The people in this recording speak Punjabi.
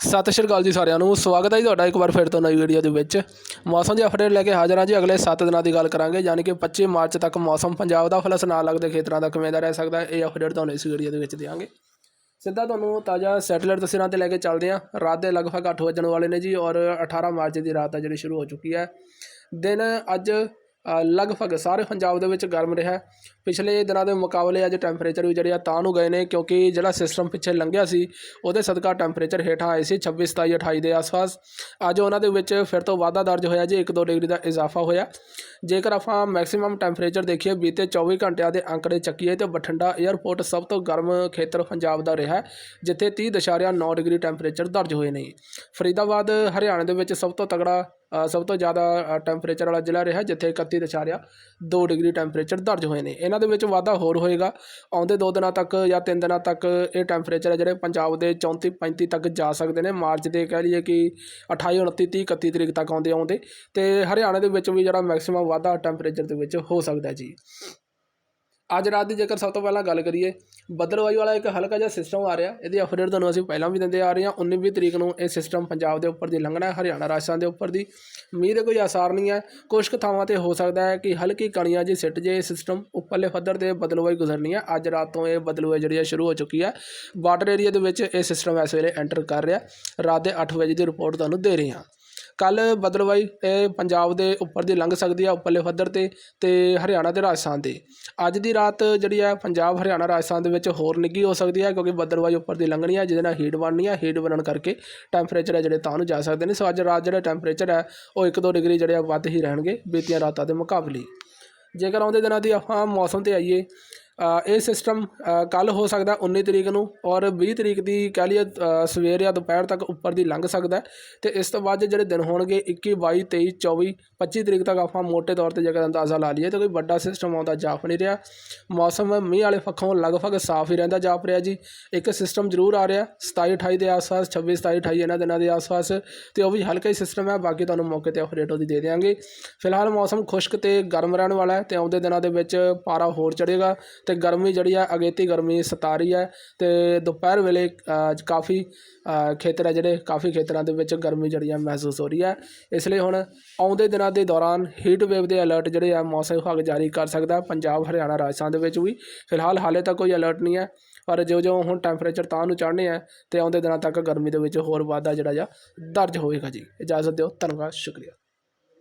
ਸਤਿ ਸ਼੍ਰੀ ਅਕਾਲ ਜੀ ਸਾਰਿਆਂ ਨੂੰ। ਸਵਾਗਤ ਹੈ ਜੀ ਤੁਹਾਡਾ ਇੱਕ ਵਾਰ ਫਿਰ ਤੋਂ ਨਵੀਂ ਵੀਡੀਓ ਦੇ ਵਿੱਚ। ਮੌਸਮ ਦੀ ਅਪਡੇਟ ਲੈ ਕੇ ਹਾਜ਼ਰ ਹਾਂ ਜੀ। ਅਗਲੇ 7 ਦਿਨਾਂ ਦੀ ਗੱਲ ਕਰਾਂਗੇ, ਯਾਨੀ ਕਿ 25 ਮਾਰਚ ਤੱਕ ਮੌਸਮ ਪੰਜਾਬ ਦਾ ਫਲਸ ਨਾਲ ਲੱਗਦੇ ਖੇਤਰਾਂ ਦਾ ਕਿਵੇਂ ਦਾ ਰਹਿ ਸਕਦਾ ਇਹ ਅਪਡੇਟ ਤੁਹਾਨੂੰ ਇਸ ਵੀਡੀਓ ਦੇ ਵਿੱਚ ਦਿਆਂਗੇ। ਸਿੱਧਾ ਤੁਹਾਨੂੰ ਤਾਜ਼ਾ ਸੈਟੇਲਾਈਟ ਤਸਵੀਰਾਂ ਤੇ ਲੈ ਕੇ ਚੱਲਦੇ ਹਾਂ। ਰਾਤ ਦੇ ਲਗਭਗ 8 ਵਜਣ ਵਾਲੇ ਨੇ ਜੀ ਔਰ 18 ਮਾਰਚ ਦੀ ਰਾਤ ਆ ਜਿਹੜੀ ਸ਼ੁਰੂ ਹੋ ਚੁੱਕੀ ਹੈ। ਦਿਨ ਅੱਜ ਲਗਭਗ ਸਾਰੇ ਪੰਜਾਬ ਦੇ ਵਿੱਚ ਗਰਮ ਰਿਹਾ ਪਿਛਲੇ ਦਿਨਾਂ ਦੇ ਮੁਕਾਬਲੇ ਅੱਜ ਟੈਂਪਰੇਚਰ ਵੀ ਜਿਹੜੇ ਆ ਤਾਂ ਨੂੰ ਗਏ ਨੇ ਕਿਉਂਕਿ ਜਿਹੜਾ ਸਿਸਟਮ ਪਿੱਛੇ ਲੰਘਿਆ ਸੀ ਉਹਦੇ ਸਦਕਾ ਟੈਂਪਰੇਚਰ ਹੇਠਾਂ ਆਏ ਸੀ 26 27 28 ਦੇ ਆਸ-ਪਾਸ। ਅੱਜ ਉਹਨਾਂ ਦੇ ਵਿੱਚ ਫਿਰ ਤੋਂ ਵਾਧਾ ਦਰਜ ਹੋਇਆ ਜੀ 1-2 ਡਿਗਰੀ ਦਾ ਇਜ਼ਾਫਾ ਹੋਇਆ। ਜੇਕਰ ਆਪਾਂ ਮੈਕਸਿਮਮ ਟੈਂਪਰੇਚਰ ਦੇਖੀਏ ਬੀਤੇ 24 ਘੰਟਿਆਂ ਦੇ ਅੰਕੜੇ ਚੱਕੀਏ ਤੇ ਬਠਿੰਡਾ 에ਅਰਪੋਰਟ ਸਭ ਤੋਂ ਗਰਮ ਖੇਤਰ ਪੰਜਾਬ ਦਾ ਰਿਹਾ ਹੈ, ਜਿੱਥੇ 30.9 ਡਿਗਰੀ ਟੈਂਪਰੇਚਰ ਦਰਜ ਹੋਏ ਨੇ। ਫਰੀਦਾਬਾਦ ਹਰਿਆਣਾ ਦੇ ਵਿੱਚ ਸਭ ਤੋਂ ਤਗੜਾ ਸਭ ਤੋਂ ਜ਼ਿਆਦਾ ਟੈਂਪਰੇਚਰ ਵਾਲਾ ਜ਼ਿਲ੍ਹਾ ਰਿਹਾ, ਜਿੱਥੇ 31.2 ਡਿਗਰੀ ਟੈਂਪਰੇਚਰ ਦਰਜ ਹੋਏ ਨੇ। ਇਹਨਾਂ ਦੇ ਵਿੱਚ ਵਾਧਾ ਹੋਰ ਹੋਏਗਾ। ਆਉਂਦੇ ਦੋ ਦਿਨਾਂ ਤੱਕ ਜਾਂ ਤਿੰਨ ਦਿਨਾਂ ਤੱਕ ਇਹ ਟੈਂਪਰੇਚਰ ਹੈ ਜਿਹੜੇ ਪੰਜਾਬ ਦੇ 34 35 ਤੱਕ ਜਾ ਸਕਦੇ ਨੇ। ਮਾਰਚ ਦੇ ਕਹਿ ਲਈਏ ਕਿ 28 29 30 31 ਤਰੀਕ ਤੱਕ ਆਉਂਦੇ ਆਉਂਦੇ। ਤੇ ਹਰਿਆਣਾ ਦੇ ਵਿੱਚ ਵੀ ਜਿਹੜਾ ਮੈਕਸਿਮਮ ਵਾਧਾ ਟੈਂਪਰੇਚਰ ਦੇ ਵਿੱਚ ਹੋ ਸਕਦਾ ਜੀ। ਅੱਜ ਰਾਤ ਦੀ ਜੇਕਰ ਸਭ ਤੋਂ ਪਹਿਲਾਂ ਗੱਲ ਕਰੀਏ, ਬੱਦਲਵਾਈ ਵਾਲਾ ਇੱਕ ਹਲਕਾ ਜਿਹਾ ਸਿਸਟਮ ਆ ਰਿਹਾ। ਇਹਦੀ ਅਪਡੇਟ ਤੁਹਾਨੂੰ ਅਸੀਂ ਪਹਿਲਾਂ ਵੀ ਦਿੰਦੇ ਆ ਰਹੇ ਹਾਂ। 19 20 ਤਰੀਕ ਨੂੰ ਇਹ ਸਿਸਟਮ ਪੰਜਾਬ ਦੇ ਉੱਪਰ ਦੀ, ਲੰਘਣਾ ਹਰਿਆਣਾ, ਰਾਜਸਥਾਨ ਦੇ ਉੱਪਰ ਦੀ। ਮੀਂਹ ਦੇ ਕੋਈ ਆਸਾਰ ਨਹੀਂ ਹੈ। ਕੁਝ ਕੁ ਥਾਵਾਂ ਤੇ ਹੋ ਸਕਦਾ ਹੈ ਕਿ ਹਲਕੀ ਕਣੀਆਂ ਜੀ ਸਿੱਟ ਜੇ ਇਹ ਸਿਸਟਮ ਉੱਪਰਲੇ ਪੱਧਰ ਤੇ ਬਦਲਵਾਈ ਗੁਜ਼ਰਨੀ ਹੈ। ਅੱਜ ਰਾਤ ਤੋਂ ਇਹ ਬਦਲਵਾਈ ਜਿਹੜੀ ਹੈ ਸ਼ੁਰੂ ਹੋ ਚੁੱਕੀ ਹੈ। ਬਾਰਡਰ ਏਰੀਆ ਦੇ ਵਿੱਚ ਇਹ ਸਿਸਟਮ ਇਸ ਵੇਲੇ ਐਂਟਰ ਕਰ ਰਿਹਾ। ਰਾਤ ਦੇ 8 ਵਜੇ ਦੀ ਰਿਪੋਰਟ ਤੁਹਾਨੂੰ ਦੇ ਰਹੇ ਹਾਂ। ਕੱਲ ਬਦਲਵਾਈ ਇਹ ਪੰਜਾਬ ਦੇ ਉੱਪਰ ਦੀ ਲੰਘ ਸਕਦੀ ਹੈ ਉੱਪਰਲੇ ਪੱਧਰ ਤੇ ਤੇ ਹਰਿਆਣਾ ਤੇ ਰਾਜਸਥਾਨ ਤੇ। ਅੱਜ ਦੀ ਰਾਤ ਜਿਹੜੀ ਹੈ ਪੰਜਾਬ ਹਰਿਆਣਾ ਰਾਜਸਥਾਨ ਦੇ ਵਿੱਚ ਹੋਰ ਨਿੱਘੀ ਹੋ ਸਕਦੀ ਹੈ ਕਿਉਂਕਿ ਬਦਲਵਾਈ ਉੱਪਰ ਦੀ ਲੰਘਣੀ ਹੈ ਜਿਹਦੇ ਨਾਲ ਹੀਟ ਬਣਨੀ ਹੈ ਹੀਟ ਬਣਨ ਕਰਕੇ ਟੈਂਪਰੇਚਰ ਹੈ ਜਿਹੜੇ ਤਾਂ ਨੂੰ ਜਾ ਸਕਦੇ ਨੇ। ਸੋ ਅੱਜ ਰਾਤ ਜਿਹੜਾ ਟੈਂਪਰੇਚਰ ਹੈ ਉਹ 1-2 ਡਿਗਰੀ ਜਿਹੜੇ ਆ ਵੱਧ ਹੀ ਰਹਿਣਗੇ ਬੀਤੀਆਂ ਰਾਤਾਂ ਦੇ ਮੁਕਾਬਲੇ। ਜੇਕਰ ਆਉਂਦੇ ਦਿਨਾਂ ਦੀ ਆਪਾਂ ਮੌਸਮ ਤੇ ਆਈਏ ਇਹ ਸਿਸਟਮ ਕੱਲ ਹੋ ਸਕਦਾ 19 ਤਰੀਕ ਨੂੰ ਔਰ 20 ਤਰੀਕ ਦੀ ਕਹਿ ਲਈਏ ਸਵੇਰ ਜਾਂ ਦੁਪਹਿਰ ਤੱਕ ਉੱਪਰ ਦੀ ਲੰਘ ਸਕਦਾ ਹੈ। ਤੇ ਇਸ ਤੋਂ ਬਾਅਦ ਜਿਹੜੇ ਦਿਨ ਹੋਣਗੇ 21 22 23 24 25 ਤਰੀਕ ਤੱਕ ਆਪਾਂ ਮੋٹے ਤੌਰ ਤੇ ਜੇਕਰ ਅੰਦਾਜ਼ਾ ਲਾ ਲਈਏ ਤਾਂ ਕੋਈ ਵੱਡਾ ਸਿਸਟਮ ਆਉਂਦਾ ਜਾਪ ਨਹੀਂ ਰਿਹਾ। ਮੌਸਮ ਮੀਂਹ ਵਾਲੇ ਪੱਖੋਂ ਲਗਭਗ ਸਾਫ਼ ਹੀ ਰਹਿੰਦਾ ਜਾਪ ਰਿਹਾ ਜੀ। ਇੱਕ ਸਿਸਟਮ ਜ਼ਰੂਰ ਆ ਰਿਹਾ 27 28 ਦੇ ਆਸ-ਪਾਸ 26 27 28 ਇਹਨਾਂ ਦਿਨਾਂ ਦੇ ਆਸ-ਪਾਸ ਤੇ ਉਹ ਵੀ ਹਲਕਾ ਹੀ ਸਿਸਟਮ ਹੈ। ਬਾਕੀ ਤੁਹਾਨੂੰ ਮੌਕੇ ਤੇ ਅਪਡੇਟ ਉਹਦੀ ਦੇ ਦੇਵਾਂਗੇ ਫਿਲਹਾਲ ਮੌਸਮ ਖੁਸ਼ਕ ਤੇ ਗਰਮ ਰਹਿਣ ਵਾਲਾ ਹੈ ਤੇ ਆਉਂਦੇ ਦਿਨਾਂ ਦੇ ਵਿੱਚ ਪਾਰਾ ਹੋਰ ਚੜ੍ਹੇਗਾ। ਤੇ ਗਰਮੀ ਜਿਹੜੀ ਆ ਅਗੇਤੀ ਗਰਮੀ ਸਤਾ ਰਹੀ ਹੈ ਤੇ ਦੁਪਹਿਰ ਵੇਲੇ ਕਾਫੀ ਖੇਤਰ ਹੈ ਜਿਹੜੇ, ਕਾਫੀ ਖੇਤਰਾਂ ਦੇ ਵਿੱਚ ਗਰਮੀ ਜਿਹੜੀ ਆ ਮਹਿਸੂਸ ਹੋ ਰਹੀ ਹੈ ਇਸ ਲਈ ਹੁਣ ਆਉਂਦੇ ਦਿਨਾਂ ਦੇ ਦੌਰਾਨ ਹੀਟ ਵੇਵ ਦੇ ਅਲਰਟ ਜਿਹੜੇ ਆ ਮੌਸਮ ਵਿਭਾਗ ਜਾਰੀ ਕਰ ਸਕਦਾ, ਪੰਜਾਬ, ਹਰਿਆਣਾ, ਰਾਜਸਥਾਨ ਦੇ ਵਿੱਚ ਵੀ। ਫਿਲਹਾਲ ਹਾਲੇ ਤੱਕ ਕੋਈ ਅਲਰਟ ਨਹੀਂ ਹੈ ਪਰ ਜਿਉਂ ਜਿਉਂ ਹੁਣ ਟੈਂਪਰੇਚਰ ਤਾਂ ਨੂੰ ਚੜ੍ਹਨੇ ਆ ਤੇ ਆਉਂਦੇ ਦਿਨਾਂ ਤੱਕ ਗਰਮੀ ਦੇ ਵਿੱਚ ਹੋਰ ਵਾਧਾ ਜਿਹੜਾ ਜਾ ਦਰਜ ਹੋਵੇਗਾ ਜੀ। ਇਜਾਜ਼ਤ ਦਿਓ, ਧੰਨਵਾਦ, ਸ਼ੁਕਰੀਆ।